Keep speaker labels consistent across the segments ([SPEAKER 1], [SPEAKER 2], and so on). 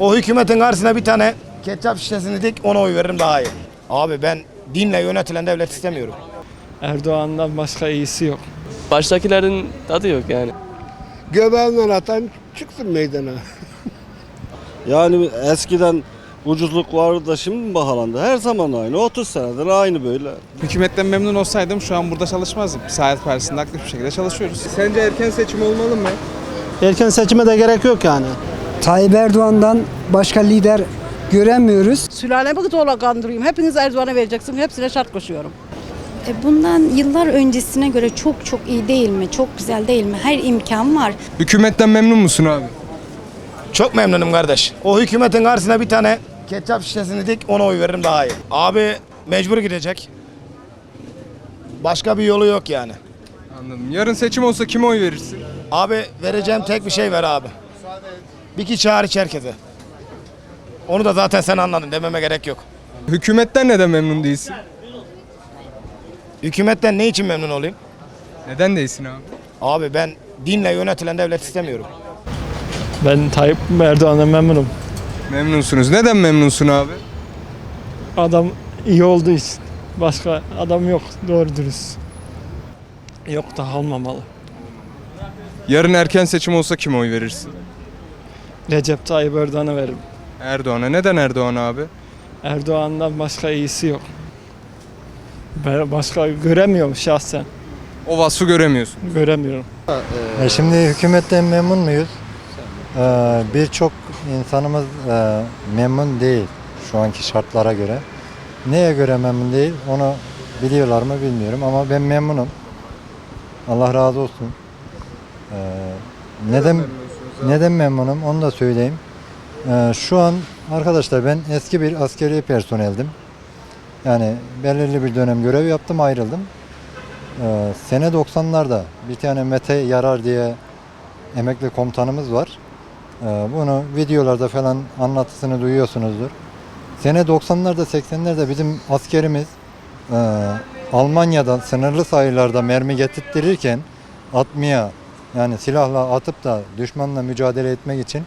[SPEAKER 1] O hükümetin karşısına bir tane ketçap şişesini dik ona oy veririm daha iyi. Abi ben dinle yönetilen devlet istemiyorum.
[SPEAKER 2] Erdoğan'dan başka iyisi yok.
[SPEAKER 3] Baştakilerin tadı yok yani.
[SPEAKER 4] Göbeğinden atan çıksın meydana.
[SPEAKER 5] Yani eskiden ucuzluk vardı da şimdi mi pahalandı? Her zaman aynı. 30 senedir aynı böyle.
[SPEAKER 6] Hükümetten memnun olsaydım şu an burada çalışmazdım. Saadet Partisi'nde aktif bir şekilde çalışıyoruz.
[SPEAKER 7] Sence erken seçim olmalı mı?
[SPEAKER 4] Erken seçime de gerek yok yani.
[SPEAKER 8] Tayyip Erdoğan'dan başka lider göremiyoruz.
[SPEAKER 9] Sülalemi zorla kandırayım. Hepiniz Erdoğan'a vereceksin. Hepsine şart koşuyorum.
[SPEAKER 10] E, Bundan yıllar öncesine göre çok çok iyi değil mi? Çok güzel değil mi? Her imkan var.
[SPEAKER 7] Hükümetten memnun musun abi?
[SPEAKER 1] Çok memnunum kardeş. O hükümetin karşısına bir tane ketçap şişesini dik ona oy veririm daha iyi. Abi mecbur gidecek. Başka bir yolu yok yani.
[SPEAKER 7] Anladım. Yarın seçim olsa kime oy verirsin?
[SPEAKER 1] Abi vereceğim tek bir şey ver abi. Bir kişi hariç herkese. Onu da zaten sen anladın dememe gerek yok.
[SPEAKER 7] Hükümetten neden memnun değilsin?
[SPEAKER 1] Hükümetten ne için memnun olayım?
[SPEAKER 7] Neden değilsin abi?
[SPEAKER 1] Abi ben dinle yönetilen devlet istemiyorum.
[SPEAKER 2] Ben Tayyip Erdoğan'dan memnunum.
[SPEAKER 7] Memnunsunuz. Neden memnunsun abi?
[SPEAKER 2] Adam iyi olduğu için. Başka adam yok doğru dürüst. Yok da olmamalı.
[SPEAKER 7] Yarın erken seçim olsa kime oy verirsin?
[SPEAKER 2] Recep Tayyip Erdoğan'a veririm.
[SPEAKER 7] Erdoğan'a. Neden Erdoğan abi?
[SPEAKER 2] Erdoğan'dan başka iyisi yok. Ben başka göremiyorum şahsen.
[SPEAKER 7] O vasfı göremiyorsun.
[SPEAKER 2] Göremiyorum.
[SPEAKER 11] E şimdi hükümetten memnun muyuz? Ee, Birçok insanımız e, memnun değil şu anki şartlara göre. Neye göre memnun değil onu biliyorlar mı bilmiyorum ama ben memnunum. Allah razı olsun. Ee, neden neden memnunum onu da söyleyeyim. Ee, şu an arkadaşlar ben eski bir askeri personeldim. Yani belirli bir dönem görev yaptım ayrıldım. Ee, sene 90'larda bir tane Mete Yarar diye emekli komutanımız var. Ee, bunu videolarda falan anlatısını duyuyorsunuzdur. Sene 90'larda 80'lerde bizim askerimiz e, Almanya'dan sınırlı sayılarda mermi getirttirirken atmaya yani silahla atıp da düşmanla mücadele etmek için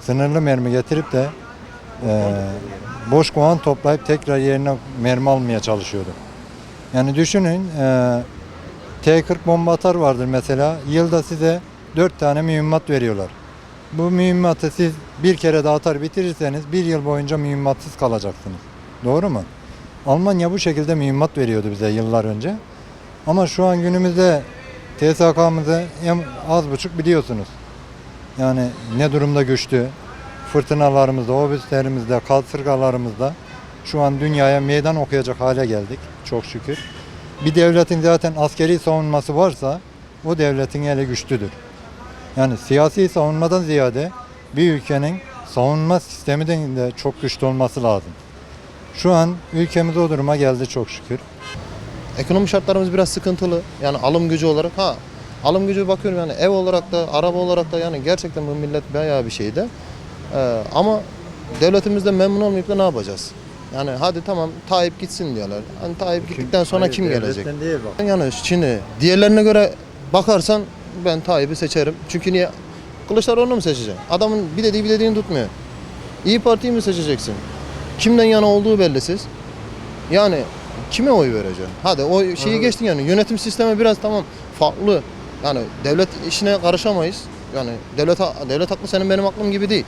[SPEAKER 11] sınırlı mermi getirip de e, boş kovan toplayıp tekrar yerine mermi almaya çalışıyordu. Yani düşünün e, T-40 bomba atar vardır mesela. Yılda size 4 tane mühimmat veriyorlar. Bu mühimmatı siz bir kere daha atar bitirirseniz bir yıl boyunca mühimmatsız kalacaksınız. Doğru mu? Almanya bu şekilde mühimmat veriyordu bize yıllar önce. Ama şu an günümüzde TSK'mızı az buçuk biliyorsunuz. Yani ne durumda güçlü. Fırtınalarımızda, obüslerimizde, kasırgalarımızda şu an dünyaya meydan okuyacak hale geldik çok şükür. Bir devletin zaten askeri savunması varsa o devletin eli güçlüdür. Yani siyasi savunmadan ziyade bir ülkenin savunma sisteminin de çok güçlü olması lazım. Şu an ülkemiz o duruma geldi çok şükür.
[SPEAKER 12] Ekonomi şartlarımız biraz sıkıntılı. Yani alım gücü olarak ha alım gücü bakıyorum yani ev olarak da araba olarak da yani gerçekten bu millet bayağı bir şeyde. Ee, ama devletimizde memnun olmayıp da ne yapacağız? Yani hadi tamam Tayyip gitsin diyorlar. Hani Tayyip gittikten sonra kim gelecek?
[SPEAKER 11] Değil bak.
[SPEAKER 12] Yani şimdi diğerlerine göre bakarsan ben Tayyip'i seçerim. Çünkü niye? Kılıçdaroğlu'nu mu seçeceksin? Adamın bir dediği bir dediğini tutmuyor. İyi Parti'yi mi seçeceksin? Kimden yana olduğu bellisiz. Yani kime oy vereceksin? Hadi o şeyi geçtin yani yönetim sistemi biraz tamam farklı. Yani devlet işine karışamayız. Yani devlet devlet haklı senin benim aklım gibi değil.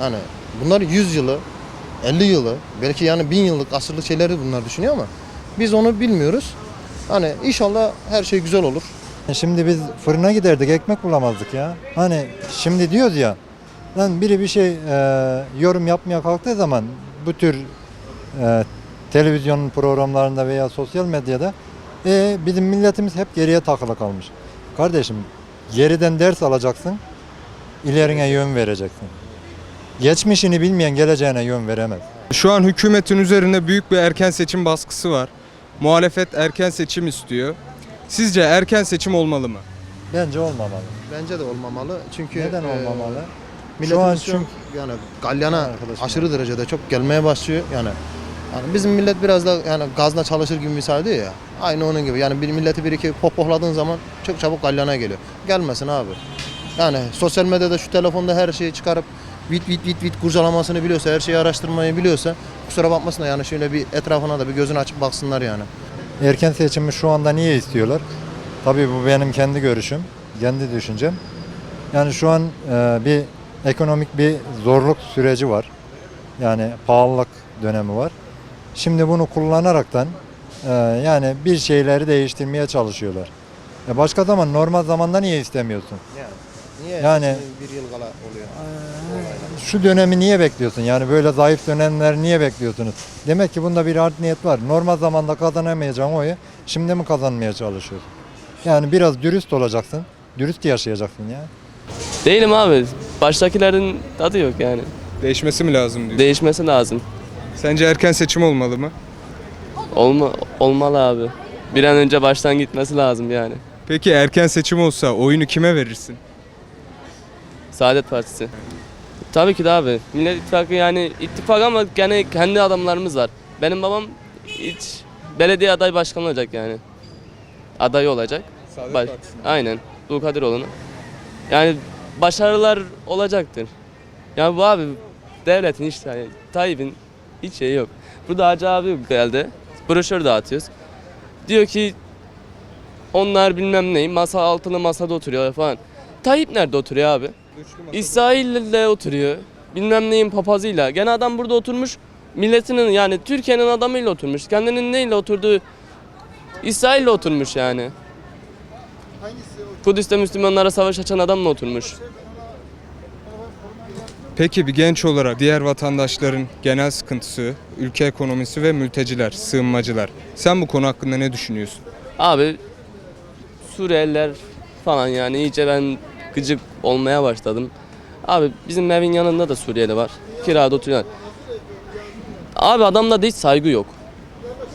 [SPEAKER 12] Yani bunlar 100 yılı, 50 yılı, belki yani 1000 yıllık asırlık şeyleri bunlar düşünüyor ama biz onu bilmiyoruz. Hani inşallah her şey güzel olur.
[SPEAKER 11] Şimdi biz fırına giderdik ekmek bulamazdık ya. Hani şimdi diyoruz ya lan biri bir şey e, yorum yapmaya kalktığı zaman bu tür e, televizyon programlarında veya sosyal medyada e, bizim milletimiz hep geriye takılı kalmış. Kardeşim geriden ders alacaksın, ilerine yön vereceksin. Geçmişini bilmeyen geleceğine yön veremez.
[SPEAKER 7] Şu an hükümetin üzerinde büyük bir erken seçim baskısı var. Muhalefet erken seçim istiyor. Sizce erken seçim olmalı mı?
[SPEAKER 11] Bence olmamalı.
[SPEAKER 12] Bence de olmamalı. Çünkü
[SPEAKER 11] Neden
[SPEAKER 12] e,
[SPEAKER 11] olmamalı?
[SPEAKER 12] Milletimiz
[SPEAKER 11] Şu an
[SPEAKER 12] an yani galyana aşırı derecede çok gelmeye başlıyor yani. Yani bizim millet biraz da yani gazla çalışır gibi misal diyor ya. Aynı onun gibi. Yani bir milleti bir iki pohpohladığın zaman çok çabuk galyana geliyor. Gelmesin abi. Yani sosyal medyada şu telefonda her şeyi çıkarıp vit vit vit vit kurcalamasını biliyorsa, her şeyi araştırmayı biliyorsa kusura bakmasın da yani şöyle bir etrafına da bir gözünü açıp baksınlar yani.
[SPEAKER 11] Erken seçimi şu anda niye istiyorlar? Tabii bu benim kendi görüşüm, kendi düşüncem. Yani şu an e, bir ekonomik bir zorluk süreci var. Yani pahalılık dönemi var. Şimdi bunu kullanaraktan e, yani bir şeyleri değiştirmeye çalışıyorlar. E başka zaman normal zamanda niye istemiyorsun?
[SPEAKER 12] Niye?
[SPEAKER 11] Yani-
[SPEAKER 12] bir yıl kala oluyor.
[SPEAKER 11] Şu dönemi niye bekliyorsun? Yani böyle zayıf dönemler niye bekliyorsunuz? Demek ki bunda bir art niyet var. Normal zamanda kazanamayacağın oyu şimdi mi kazanmaya çalışıyorsun? Yani biraz dürüst olacaksın. Dürüst yaşayacaksın ya.
[SPEAKER 3] Değilim abi. Baştakilerin tadı yok yani.
[SPEAKER 7] Değişmesi mi lazım diyor.
[SPEAKER 3] Değişmesi lazım.
[SPEAKER 7] Sence erken seçim olmalı mı?
[SPEAKER 3] Olma, olmalı abi. Bir an önce baştan gitmesi lazım yani.
[SPEAKER 7] Peki erken seçim olsa oyunu kime verirsin?
[SPEAKER 3] Saadet Partisi. Tabii ki de abi. Millet İttifakı yani ittifak ama gene kendi adamlarımız var. Benim babam hiç belediye aday başkanı olacak yani. Aday olacak.
[SPEAKER 7] Saadet
[SPEAKER 3] Baş-
[SPEAKER 7] Partisi.
[SPEAKER 3] Aynen. Dul Kadiroğlu'na. Yani başarılar olacaktır. Yani bu abi devletin işte yani Tayyip'in hiç şeyi yok. Burada Hacı abi geldi. Broşür dağıtıyoruz. Diyor ki onlar bilmem neyi masa altılı masada oturuyor falan. Tayyip nerede oturuyor abi? İsrail'le oturuyor. Bilmem neyin papazıyla. Gene adam burada oturmuş. Milletinin yani Türkiye'nin adamıyla oturmuş. Kendinin neyle oturduğu İsrail'le oturmuş yani. Kudüs'te Müslümanlara savaş açan adamla oturmuş.
[SPEAKER 7] Peki bir genç olarak diğer vatandaşların genel sıkıntısı, ülke ekonomisi ve mülteciler, sığınmacılar. Sen bu konu hakkında ne düşünüyorsun?
[SPEAKER 3] Abi Suriyeliler falan yani iyice ben gıcık olmaya başladım. Abi bizim evin yanında da Suriyeli var. Kirada oturuyor. Abi adamda da hiç saygı yok.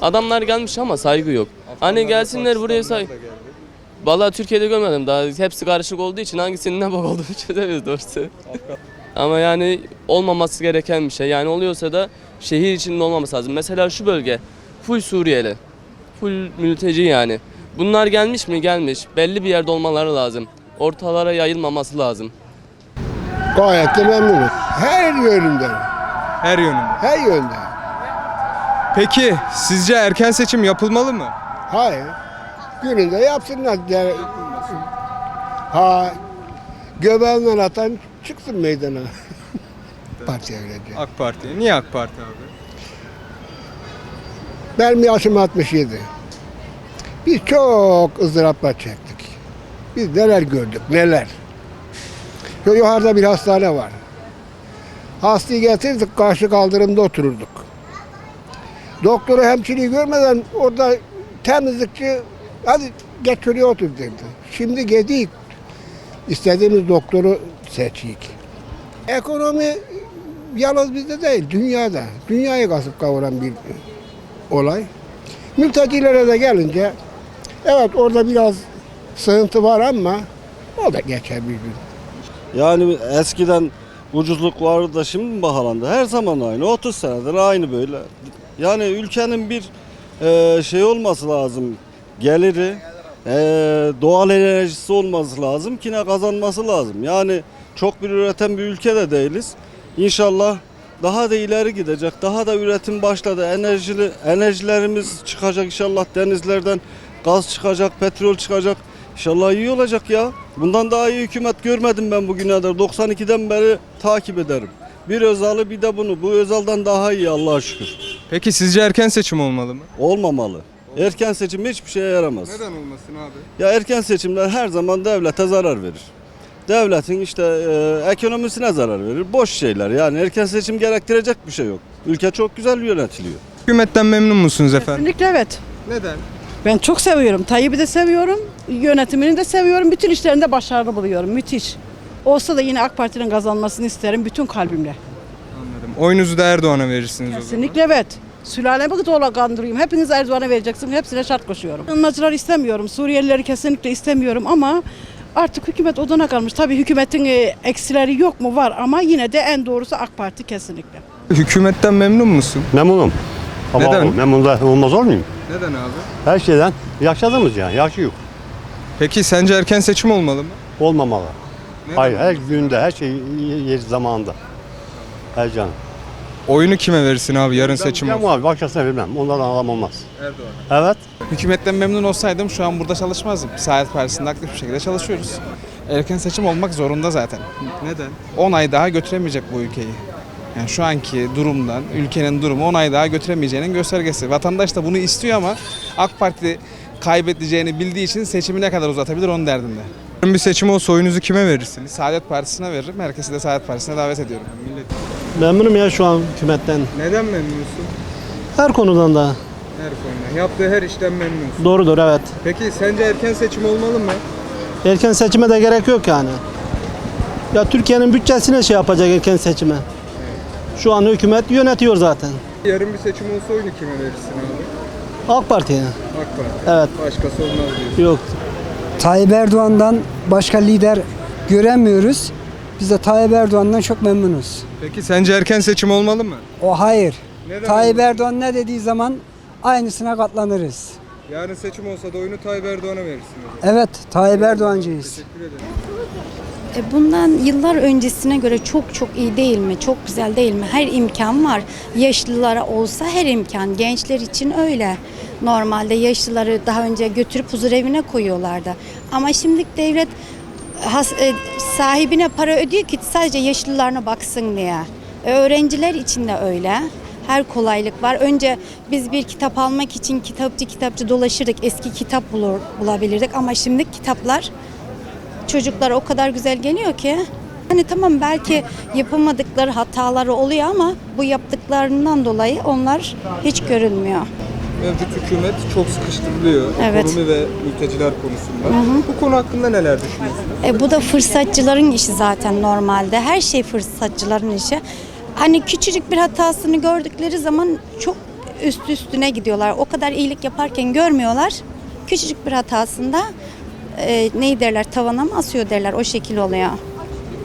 [SPEAKER 3] Adamlar gelmiş ama saygı yok. Hani gelsinler buraya say. Vallahi Türkiye'de görmedim daha hepsi karışık olduğu için hangisinin ne bak olduğunu çözemiyoruz doğrusu. Ama yani olmaması gereken bir şey. Yani oluyorsa da şehir içinde olmaması lazım. Mesela şu bölge full Suriyeli. Full mülteci yani. Bunlar gelmiş mi? Gelmiş. Belli bir yerde olmaları lazım. Ortalara yayılmaması lazım.
[SPEAKER 4] Gayet de memnunum. Her yönünden,
[SPEAKER 7] Her yönünde.
[SPEAKER 4] her yönde.
[SPEAKER 7] Peki sizce erken seçim yapılmalı mı?
[SPEAKER 4] Hayır. Gününde yapsınlar. Ha, göbeğinden atan çıksın meydana. Parti öylece.
[SPEAKER 7] AK Parti. Niye AK Parti abi?
[SPEAKER 4] Benim yaşım 67. Biz çok ızdıraplar çektik. Biz neler gördük, neler. Şu yukarıda bir hastane var. Hastayı getirdik, karşı kaldırımda otururduk. Doktoru hemşireyi görmeden orada temizlikçi, hadi geç şuraya otur dedi. Şimdi gedik, istediğimiz doktoru seçik. Ekonomi yalnız bizde değil, dünyada. Dünyayı kasıp kavuran bir olay. Mültecilere de gelince evet orada biraz sığıntı var ama o da geçer bir gün.
[SPEAKER 5] Yani eskiden ucuzluk vardı da şimdi mi pahalandı? Her zaman aynı. 30 senedir aynı böyle. Yani ülkenin bir e, şey olması lazım. Geliri, e, doğal enerjisi olması lazım ki ne kazanması lazım. Yani çok bir üreten bir ülke de değiliz. İnşallah daha da ileri gidecek. Daha da üretim başladı. Enerjili enerjilerimiz çıkacak inşallah denizlerden. Gaz çıkacak, petrol çıkacak. İnşallah iyi olacak ya. Bundan daha iyi hükümet görmedim ben bugüne kadar. 92'den beri takip ederim. Bir Özal'ı bir de bunu. Bu Özal'dan daha iyi Allah'a şükür.
[SPEAKER 7] Peki sizce erken seçim olmalı mı?
[SPEAKER 5] Olmamalı. Erken seçim hiçbir şeye yaramaz.
[SPEAKER 7] olmasın abi?
[SPEAKER 5] Ya erken seçimler her zaman devlete zarar verir. Devletin işte e, ekonomisine zarar verir. Boş şeyler yani erken seçim gerektirecek bir şey yok. Ülke çok güzel yönetiliyor.
[SPEAKER 7] Hükümetten memnun musunuz efendim?
[SPEAKER 9] Kesinlikle evet.
[SPEAKER 7] Neden?
[SPEAKER 9] Ben çok seviyorum. Tayyip'i de seviyorum. Yönetimini de seviyorum. Bütün işlerinde başarılı buluyorum. Müthiş. Olsa da yine AK Parti'nin kazanmasını isterim bütün kalbimle.
[SPEAKER 7] Anladım. Oyunuzu da Erdoğan'a verirsiniz o zaman.
[SPEAKER 9] Kesinlikle evet. Sülalemi zorla kandırayım. Hepiniz Erdoğan'a vereceksin. Hepsine şart koşuyorum. Sığınmacılar istemiyorum. Suriyelileri kesinlikle istemiyorum ama artık hükümet odana kalmış. Tabii hükümetin e, eksileri yok mu? Var ama yine de en doğrusu AK Parti kesinlikle.
[SPEAKER 7] Hükümetten memnun musun?
[SPEAKER 13] Memnunum. Ama
[SPEAKER 7] Neden?
[SPEAKER 13] memnun da olmaz olmayayım.
[SPEAKER 7] Neden abi?
[SPEAKER 13] Her şeyden yaşadığımız yani. Yaşıyor.
[SPEAKER 7] Peki sence erken seçim olmalı mı?
[SPEAKER 13] Olmamalı.
[SPEAKER 7] Neden?
[SPEAKER 13] Hayır her günde her şey yeri zamanında. Ercan.
[SPEAKER 7] Oyunu kime verirsin abi yarın seçim olsa?
[SPEAKER 13] abi başkasına vermem. Onlardan adam olmaz.
[SPEAKER 7] Erdoğan.
[SPEAKER 13] Evet.
[SPEAKER 9] Hükümetten memnun olsaydım şu an burada çalışmazdım. Saadet Partisi'nde aktif bir şekilde çalışıyoruz. Erken seçim olmak zorunda zaten.
[SPEAKER 7] Neden?
[SPEAKER 9] 10 ay daha götüremeyecek bu ülkeyi. Yani şu anki durumdan, ülkenin durumu 10 ay daha götüremeyeceğinin göstergesi. Vatandaş da bunu istiyor ama AK Parti kaybedeceğini bildiği için seçimi ne kadar uzatabilir onun derdinde.
[SPEAKER 7] Yarın bir seçim olsa oyunuzu kime verirsiniz?
[SPEAKER 9] Saadet Partisi'ne veririm. Herkesi de Saadet Partisi'ne davet ediyorum.
[SPEAKER 14] Memnunum ya şu an hükümetten.
[SPEAKER 7] Neden memnunsun?
[SPEAKER 14] Her konudan da.
[SPEAKER 7] Her konuda. Yaptığı her işten memnunsun.
[SPEAKER 14] Doğrudur evet.
[SPEAKER 7] Peki sence erken seçim olmalı mı?
[SPEAKER 14] Erken seçime de gerek yok yani. Ya Türkiye'nin bütçesine şey yapacak erken seçime. Şu an hükümet yönetiyor zaten.
[SPEAKER 7] Yarın bir seçim olsa oyunu kime verirsin abi?
[SPEAKER 14] AK Parti'ye.
[SPEAKER 7] AK Parti.
[SPEAKER 14] Evet.
[SPEAKER 7] Başkası olmaz diyorsun.
[SPEAKER 14] Yok.
[SPEAKER 8] Tayyip Erdoğan'dan başka lider göremiyoruz. Biz de Tayyip Erdoğan'dan çok memnunuz.
[SPEAKER 7] Peki sence erken seçim olmalı mı?
[SPEAKER 8] O hayır.
[SPEAKER 7] Neden
[SPEAKER 8] Tayyip
[SPEAKER 7] olmasın?
[SPEAKER 8] Erdoğan ne dediği zaman aynısına katlanırız.
[SPEAKER 7] Yarın seçim olsa da oyunu Tayyip Erdoğan'a verirsin.
[SPEAKER 8] Evet, Tayyip Erdoğancıyız.
[SPEAKER 7] Teşekkür ederim.
[SPEAKER 10] E, Bundan yıllar öncesine göre çok çok iyi değil mi? Çok güzel değil mi? Her imkan var. Yaşlılara olsa her imkan. Gençler için öyle. Normalde yaşlıları daha önce götürüp huzur evine koyuyorlardı. Ama şimdi devlet has- e, sahibine para ödüyor ki sadece yaşlılarına baksın diye. E, öğrenciler için de öyle. Her kolaylık var. Önce biz bir kitap almak için kitapçı kitapçı dolaşırdık. Eski kitap bulur, bulabilirdik ama şimdi kitaplar çocuklara o kadar güzel geliyor ki. Hani tamam belki yapamadıkları hataları oluyor ama bu yaptıklarından dolayı onlar hiç görünmüyor.
[SPEAKER 7] Mevcut hükümet çok sıkıştırılıyor.
[SPEAKER 10] Evet.
[SPEAKER 7] Ekonomi ve mülteciler konusunda. Bu konu hakkında neler düşünüyorsunuz?
[SPEAKER 10] E, bu da fırsatçıların işi zaten normalde. Her şey fırsatçıların işi. Hani küçücük bir hatasını gördükleri zaman çok üst üstüne gidiyorlar. O kadar iyilik yaparken görmüyorlar. Küçücük bir hatasında e, neyi derler tavana mı asıyor derler o şekil oluyor.